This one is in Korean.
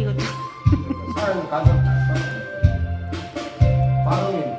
이거. 사람 가서 반응이